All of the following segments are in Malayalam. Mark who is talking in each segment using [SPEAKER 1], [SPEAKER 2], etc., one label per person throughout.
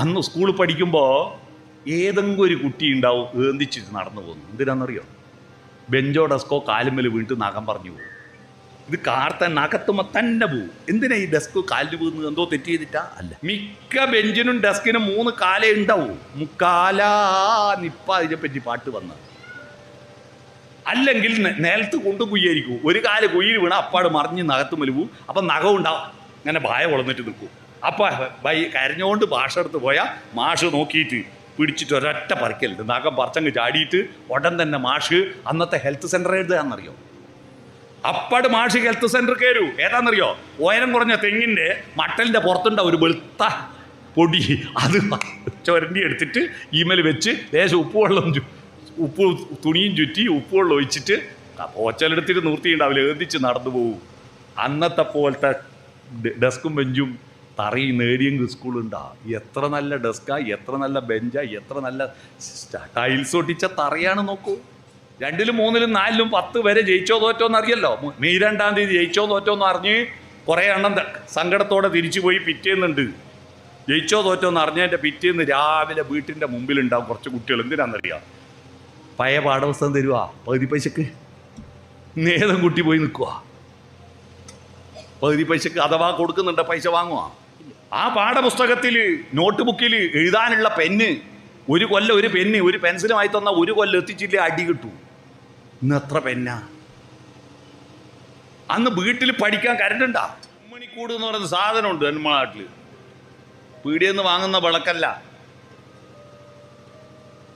[SPEAKER 1] അന്ന് സ്കൂളിൽ പഠിക്കുമ്പോൾ ഏതെങ്കിലും ഒരു കുട്ടി ഉണ്ടാവും ഏന്തിച്ചിട്ട് നടന്നു പോകുന്നു. എന്തിനാണെന്നറിയോ ബെഞ്ചോ ഡെസ്കോ കാലുമ്മൽ വീണിട്ട് നഖം പറഞ്ഞു പോകും. ഇത് കാർത്തൻ നഖത്തുമ്പോൾ തന്നെ പോവും എന്തിനാ ഈ ഡെസ്ക് കാലിൽ പോകുന്നത് എന്തോ തെറ്റ് ചെയ്തിട്ടാ? അല്ല. മിക്ക ബെഞ്ചിനും ഡെസ്കിനും മൂന്ന് കാലേ ഉണ്ടാവും. മുക്കാലാ നിപ്പ ഇതിനെപ്പറ്റി പാട്ട് വന്ന. അല്ലെങ്കിൽ നിലത്ത് കൊണ്ട് കുയ്യായിരിക്കും. ഒരു കാൽ കുയ്യിൽ വീണ അപ്പാട് മറിഞ്ഞ് നഖത്ത് മലുവും അപ്പം നഖം ഉണ്ടാവും. അങ്ങനെ ഭായ വളർന്നിട്ട് നിൽക്കും. അപ്പം ബൈ കരഞ്ഞുകൊണ്ട് ഭാഷ എടുത്ത് പോയാൽ മാഷ് നോക്കിയിട്ട് പിടിച്ചിട്ട് ഒരൊറ്റ പറിക്കലുണ്ട്. നാഗം പറച്ചങ്ങ് ചാടിയിട്ട് ഉടൻ തന്നെ മാഷ് അന്നത്തെ ഹെൽത്ത് സെന്റർ എഴുതുകയെന്നറിയോ അപ്പാട് മാഷ് ഹെൽത്ത് സെന്റർ കയറൂ ഏതാണെന്നറിയോ? ഉയരം കുറഞ്ഞ തെങ്ങിന്റെ മട്ടലിന്റെ പുറത്തുണ്ട ഒരു വെളുത്ത പൊടി. അത് ചുരണ്ടി എടുത്തിട്ട് ഈമേൽ വെച്ച് ലേശം ഉപ്പുവെള്ളം ഉപ്പ് തുണിയും ചുറ്റി ഉപ്പുവെള്ളം ഒഴിച്ചിട്ട് പോച്ചലെടുത്തിട്ട് നിർത്തിയിട്ടുണ്ടാവില്ല ഏന്തിച്ച് നടന്നു പോകും അന്നത്തെ പോലത്തെ ഡെസ്കും ബെഞ്ചും തറയും നേടിയെങ്കിൽ സ്കൂളുണ്ടാ എത്ര നല്ല ഡെസ്കാ എത്ര നല്ല ബെഞ്ചാ എത്ര നല്ല ടൈൽസ് ഒട്ടിച്ച തറയാണ് നോക്കൂ. രണ്ടിലും മൂന്നിലും നാലിലും പത്ത് വരെ ജയിച്ചോ തോറ്റോ എന്നറിയല്ലോ മു- മെയ് രണ്ടാം തീയതി ജയിച്ചോ തോറ്റോ എന്ന് അറിഞ്ഞ് കുറേ എണ്ണം സങ്കടത്തോടെ തിരിച്ചു പോയി പിറ്റേന്നുണ്ട് ജയിച്ചോ തോറ്റോ എന്ന് അറിഞ്ഞതിന്റെ പിറ്റേന്ന് രാവിലെ വീട്ടിന്റെ മുമ്പിലുണ്ടാവും കുറച്ച് കുട്ടികൾ. എന്തിനാണെന്നറിയാം പഴയ പാഠപുസ്തകം തരുവാ പകുതി പൈസക്ക്. നേതം കുട്ടി പോയി നിൽക്കുക പകുതി പൈസക്ക് അഥവാ കൊടുക്കുന്നുണ്ട് പൈസ വാങ്ങുക ആ പാഠപുസ്തകത്തിൽ നോട്ട് ബുക്കിൽ എഴുതാനുള്ള പെന്ന് ഒരു കൊല്ലം ഒരു പെന്ന് ഒരു പെൻസിലുമായി തന്ന ഒരു കൊല്ലം എത്തിച്ചില്ല അടി കിട്ടൂ. ഇന്ന് എത്ര പെന്നാ? അന്ന് വീട്ടിൽ പഠിക്കാൻ കരണ്ട് ഉണ്ടാ? മണിക്കൂട് എന്ന് പറയുന്ന സാധനമുണ്ട് നാട്ടിൽ പീടിയെന്ന് വാങ്ങുന്ന വിളക്കല്ല.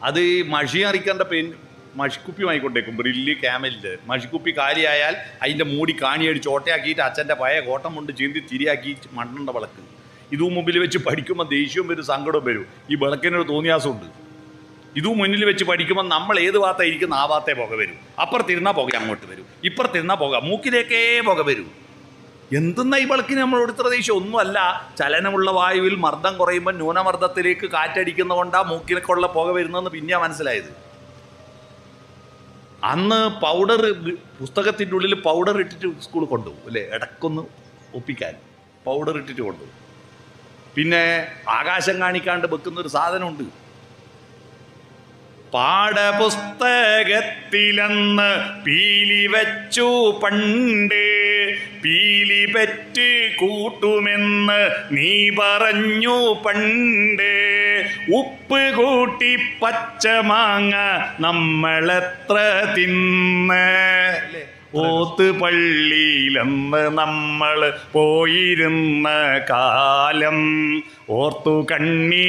[SPEAKER 1] അത് മഷി അറിക്കേണ്ട പെൻ മഷിക്കുപ്പി വാങ്ങിക്കൊണ്ടേക്കും ബ്രില്ല് ക്യാമലിന്റെ. മഷിക്കുപ്പി കാലിയായാൽ അതിന്റെ മൂടി കാണിയടിച്ച് ഓട്ടയാക്കിയിട്ട് അച്ഛന്റെ പഴയ കോട്ടം കൊണ്ട് ചീന്തി തിരിയാക്കി മണ്ണുണ്ട വിളക്ക്. ഇതും മുമ്പിൽ വെച്ച് പഠിക്കുമ്പോൾ ദേഷ്യവും വരും സങ്കടവും വരും. ഈ വിളക്കിനൊരു തോന്നിയാസമുണ്ട്. ഇതും മുന്നിൽ വെച്ച് പഠിക്കുമ്പോൾ നമ്മൾ ഏത് ഭാഗത്തായിരിക്കുന്ന ആ ഭാഗത്തെ പുക വരും. അപ്പുറത്തിരുന്നാൽ പുക അങ്ങോട്ട് വരും. ഇപ്പുറത്തിരുന്നാൽ പുക മൂക്കിലേക്കേ പുക വരും. എന്തെന്നാ ഈ വിളക്കിന് നമ്മളോട് ഇത്ര ദേഷ്യം? ഒന്നുമല്ല ചലനമുള്ള വായുവിൽ മർദ്ദം കുറയുമ്പോൾ ന്യൂനമർദ്ദത്തിലേക്ക് കാറ്റടിക്കുന്നതുകൊണ്ടാ മൂക്കിലേക്കുള്ള പുക വരുന്നതെന്ന് പിന്നെയാ മനസ്സിലായത്. അന്ന് പൗഡർ പുസ്തകത്തിന്റെ ഉള്ളിൽ പൗഡർ ഇട്ടിട്ട് സ്കൂളിൽ കൊണ്ടുപോകും അല്ലേ? ഇടക്കൊന്ന് ഒപ്പിക്കാൻ. പൗഡർ ഇട്ടിട്ട് കൊണ്ടുപോകും. പിന്നെ ആകാശം കാണിക്കാണ്ട് വെക്കുന്ന ഒരു സാധനമുണ്ട്. പാഠപുസ്തകത്തിലെന്ന് പീലി വെച്ചു പണ്ട് പീലി പെറ്റ് കൂട്ടുമെന്ന് നീ പറഞ്ഞു പണ്ട്. ഉപ്പ് കൂട്ടി പച്ചമാങ്ങ നമ്മളെത്ര തിന്ന്. ഓത്ത് പള്ളിയിലെന്ന് നമ്മൾ പോയിരുന്ന കാലം ഓർത്തു കണ്ണീ